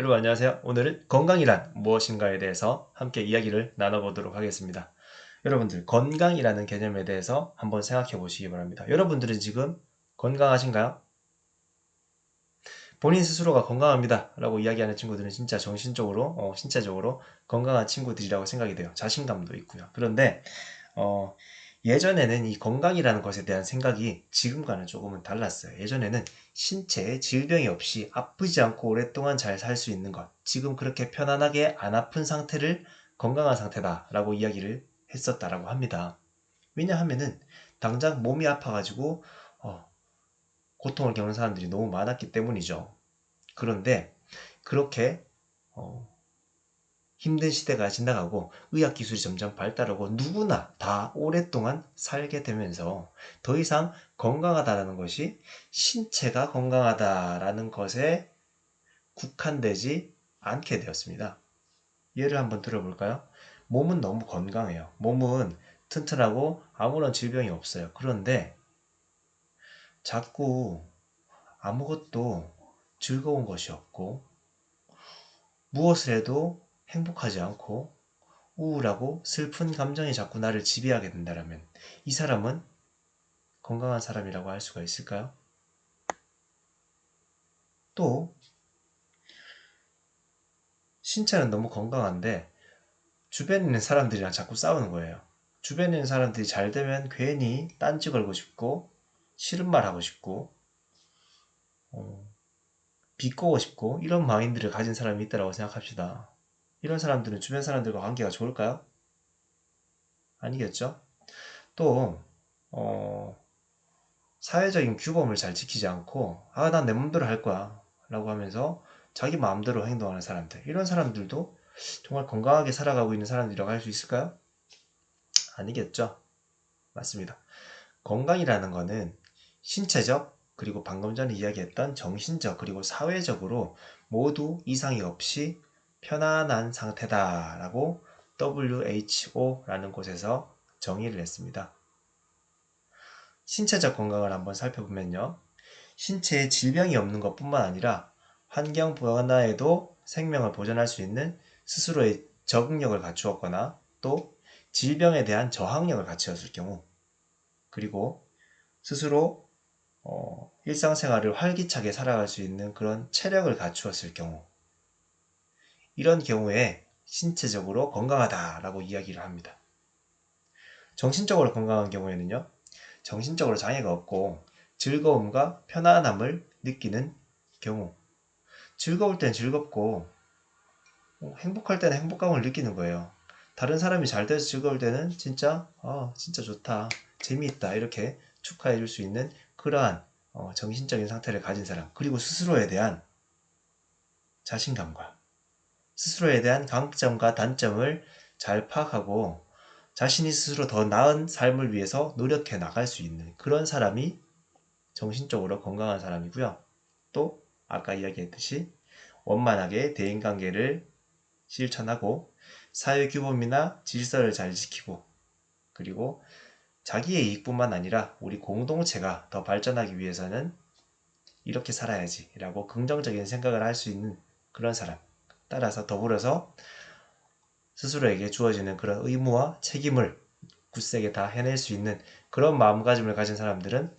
여러분 안녕하세요. 오늘은 건강이란 무엇인가에 대해서 함께 이야기를 나눠보도록 하겠습니다. 여러분들 건강이라는 개념에 대해서 한번 생각해 보시기 바랍니다. 여러분들은 지금 건강하신가요? 본인 스스로가 건강합니다 라고 이야기하는 친구들은 진짜 정신적으로 어, 신체적으로 건강한 친구들이라고 생각이 돼요. 자신감도 있고요. 그런데 어, 예전에는 이 건강이라는 것에 대한 생각이 지금과는 조금은 달랐어요. 예전에는 신체에 질병이 없이 아프지 않고 오랫동안 잘 살 수 있는 것, 지금 그렇게 편안하게 안 아픈 상태를 건강한 상태다라고 이야기를 했었다라고 합니다. 왜냐하면은 당장 몸이 아파가지고 어, 고통을 겪는 사람들이 너무 많았기 때문이죠. 그런데 그렇게 어, 힘든 시대가 지나가고 의학 기술이 점점 발달하고 누구나 다 오랫동안 살게 되면서 더 이상 건강하다라는 것이 신체가 건강하다라는 것에 국한되지 않게 되었습니다. 예를 한번 들어볼까요? 몸은 너무 건강해요. 몸은 튼튼하고 아무런 질병이 없어요. 그런데 자꾸 아무것도 즐거운 것이 없고 무엇을 해도 행복하지 않고 우울하고 슬픈 감정이 자꾸 나를 지배하게 된다면 이 사람은 건강한 사람이라고 할 수가 있을까요? 또 신체는 너무 건강한데 주변에 있는 사람들이랑 자꾸 싸우는 거예요. 주변에 있는 사람들이 잘 되면 괜히 딴지 걸고 싶고 싫은 말 하고 싶고 어, 비꼬고 싶고 이런 마인드를 가진 사람이 있다고 생각합시다. 이런 사람들은 주변 사람들과 관계가 좋을까요? 아니겠죠? 또, 어, 사회적인 규범을 잘 지키지 않고, 아, 난 내 맘대로 할 거야. 라고 하면서 자기 마음대로 행동하는 사람들. 이런 사람들도 정말 건강하게 살아가고 있는 사람들이라고 할 수 있을까요? 아니겠죠? 맞습니다. 건강이라는 거는 신체적, 그리고 방금 전에 이야기했던 정신적, 그리고 사회적으로 모두 이상이 없이 편안한 상태다 라고 WHO라는 곳에서 정의를 했습니다. 신체적 건강을 한번 살펴보면요. 신체에 질병이 없는 것 뿐만 아니라 환경 변화에도 생명을 보존할 수 있는 스스로의 적응력을 갖추었거나 또 질병에 대한 저항력을 갖추었을 경우 그리고 스스로 어, 일상생활을 활기차게 살아갈 수 있는 그런 체력을 갖추었을 경우 이런 경우에 신체적으로 건강하다라고 이야기를 합니다. 정신적으로 건강한 경우에는요, 정신적으로 장애가 없고 즐거움과 편안함을 느끼는 경우. 즐거울 땐 즐겁고 어, 행복할 때는 행복감을 느끼는 거예요. 다른 사람이 잘 돼서 즐거울 때는 진짜 어, 진짜 좋다, 재미있다 이렇게 축하해 줄 수 있는 그러한 어, 정신적인 상태를 가진 사람 그리고 스스로에 대한 자신감과 스스로에 대한 강점과 단점을 잘 파악하고 자신이 스스로 더 나은 삶을 위해서 노력해 나갈 수 있는 그런 사람이 정신적으로 건강한 사람이고요. 또 아까 이야기했듯이 원만하게 대인관계를 실천하고 사회 규범이나 질서를 잘 지키고 그리고 자기의 이익뿐만 아니라 우리 공동체가 더 발전하기 위해서는 이렇게 살아야지 라고 긍정적인 생각을 할 수 있는 그런 사람 따라서 더불어서 스스로에게 주어지는 그런 의무와 책임을 굳세게 다 해낼 수 있는 그런 마음가짐을 가진 사람들은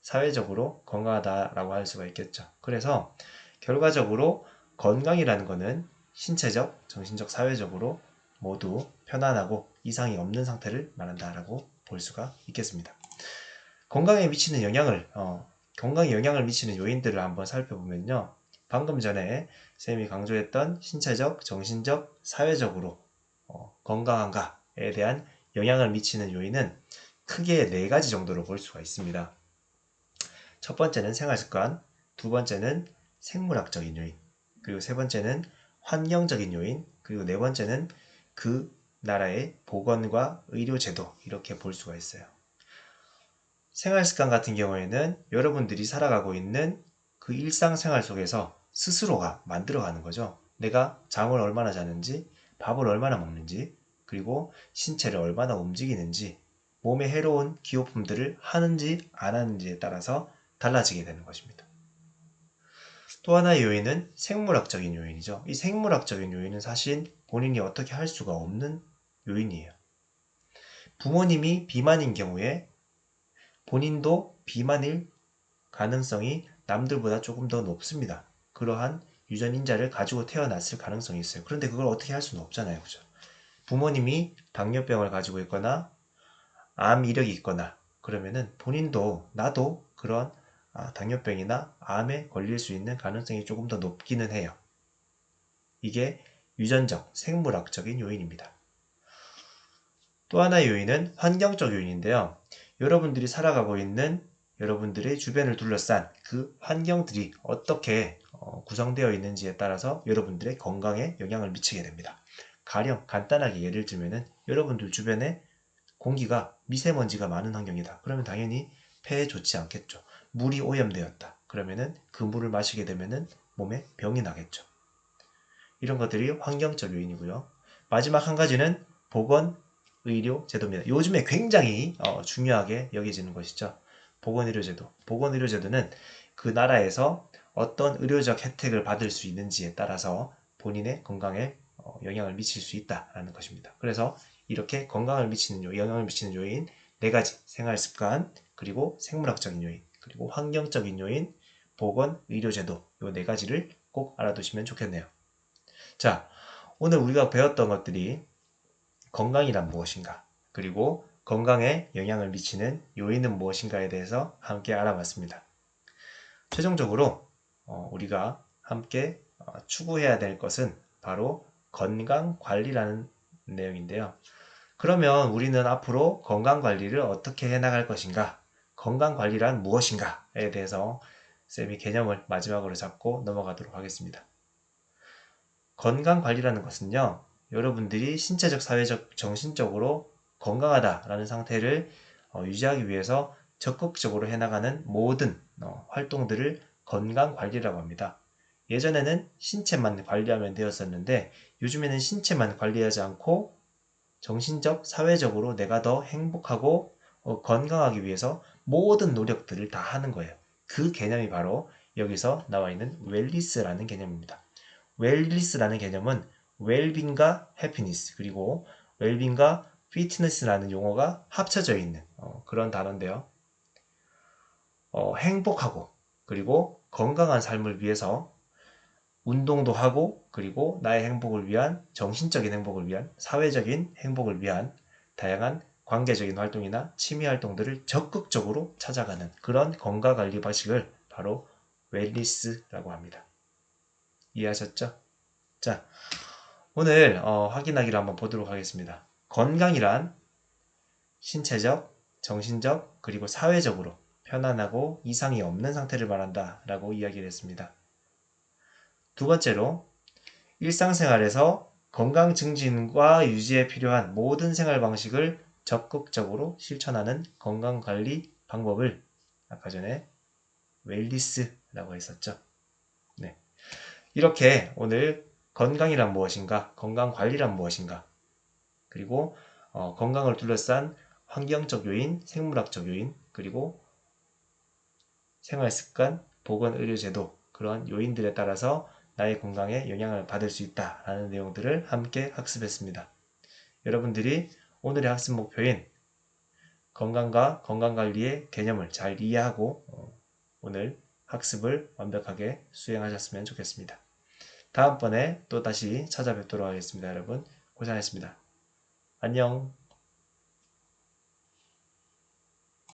사회적으로 건강하다라고 할 수가 있겠죠. 그래서 결과적으로 건강이라는 것은 신체적, 정신적, 사회적으로 모두 편안하고 이상이 없는 상태를 말한다라고 볼 수가 있겠습니다. 건강에 미치는 영향을 어, 건강에 영향을 미치는 요인들을 한번 살펴보면요. 방금 전에 쌤이 강조했던 신체적, 정신적, 사회적으로 어, 건강한가에 대한 영향을 미치는 요인은 크게 네 가지 정도로 볼 수가 있습니다. 첫 번째는 생활습관, 두 번째는 생물학적인 요인, 그리고 세 번째는 환경적인 요인, 그리고 네 번째는 그 나라의 보건과 의료제도 이렇게 볼 수가 있어요. 생활습관 같은 경우에는 여러분들이 살아가고 있는 그 일상생활 속에서 스스로가 만들어가는 거죠. 내가 잠을 얼마나 자는지, 밥을 얼마나 먹는지, 그리고 신체를 얼마나 움직이는지, 몸에 해로운 기호품들을 하는지 안 하는지에 따라서 달라지게 되는 것입니다. 또 하나의 요인은 생물학적인 요인이죠. 이 생물학적인 요인은 사실 본인이 어떻게 할 수가 없는 요인이에요. 부모님이 비만인 경우에 본인도 비만일 가능성이 남들보다 조금 더 높습니다. 그러한 유전인자를 가지고 태어났을 가능성이 있어요. 그런데 그걸 어떻게 할 수는 없잖아요. 그죠? 부모님이 당뇨병을 가지고 있거나 암 이력이 있거나 그러면은 본인도 나도 그런 아, 당뇨병이나 암에 걸릴 수 있는 가능성이 조금 더 높기는 해요. 이게 유전적, 생물학적인 요인입니다. 또 하나의 요인은 환경적 요인인데요. 여러분들이 살아가고 있는 여러분들의 주변을 둘러싼 그 환경들이 어떻게 어, 구성되어 있는지에 따라서 여러분들의 건강에 영향을 미치게 됩니다. 가령 간단하게 예를 들면은 여러분들 주변에 공기가 미세먼지가 많은 환경이다. 그러면 당연히 폐에 좋지 않겠죠. 물이 오염되었다. 그러면은 그 물을 마시게 되면은 몸에 병이 나겠죠. 이런 것들이 환경적 요인이고요. 마지막 한 가지는 보건 의료 제도입니다. 요즘에 굉장히 어, 중요하게 여겨지는 것이죠. 보건의료제도. 보건의료제도는 그 나라에서 어떤 의료적 혜택을 받을 수 있는지에 따라서 본인의 건강에 어, 영향을 미칠 수 있다라는 것입니다. 그래서 이렇게 건강을 미치는 요, 영향을 미치는 요인 네 가지 생활 습관 그리고 생물학적인 요인 그리고 환경적인 요인 보건 의료제도 요 네 가지를 꼭 알아두시면 좋겠네요. 자 오늘 우리가 배웠던 것들이 건강이란 무엇인가 그리고 건강에 영향을 미치는 요인은 무엇인가에 대해서 함께 알아봤습니다. 최종적으로 어, 우리가 함께 어, 추구해야 될 것은 바로 건강 관리라는 내용인데요. 그러면 우리는 앞으로 건강 관리를 어떻게 해 나갈 것인가? 건강 관리란 무엇인가에 대해서 쌤이 개념을 마지막으로 잡고 넘어가도록 하겠습니다. 건강 관리라는 것은요, 여러분들이 신체적, 사회적, 정신적으로 건강하다라는 상태를 어, 유지하기 위해서 적극적으로 해나가는 모든 어, 활동들을 건강 관리라고 합니다. 예전에는 신체만 관리하면 되었었는데 요즘에는 신체만 관리하지 않고 정신적, 사회적으로 내가 더 행복하고 어, 건강하기 위해서 모든 노력들을 다 하는 거예요. 그 개념이 바로 여기서 나와 있는 웰리스라는 개념입니다. 웰리스라는 개념은 웰빙과 해피니스 그리고 웰빙과 피트니스라는 용어가 합쳐져 있는 어, 그런 단어인데요. 어, 행복하고 그리고 건강한 삶을 위해서 운동도 하고 그리고 나의 행복을 위한 정신적인 행복을 위한 사회적인 행복을 위한 다양한 관계적인 활동이나 취미 활동들을 적극적으로 찾아가는 그런 건강 관리 방식을 바로 웰리스라고 합니다. 이해하셨죠? 자, 오늘 어, 확인하기를 한번 보도록 하겠습니다. 건강이란 신체적, 정신적, 그리고 사회적으로 편안하고 이상이 없는 상태를 말한다 라고 이야기를 했습니다. 두 번째로 일상생활에서 건강 증진과 유지에 필요한 모든 생활 방식을 적극적으로 실천하는 건강관리 방법을 아까 전에 웰리스라고 했었죠. 네. 이렇게 오늘 건강이란 무엇인가, 건강관리란 무엇인가, 그리고 어, 건강을 둘러싼 환경적 요인, 생물학적 요인, 그리고 생활 습관, 보건 의료 제도 그런 요인들에 따라서 나의 건강에 영향을 받을 수 있다라는 내용들을 함께 학습했습니다. 여러분들이 오늘의 학습 목표인 건강과 건강관리의 개념을 잘 이해하고 어, 오늘 학습을 완벽하게 수행하셨으면 좋겠습니다. 다음번에 또 다시 찾아뵙도록 하겠습니다. 여러분 고생하셨습니다. 안녕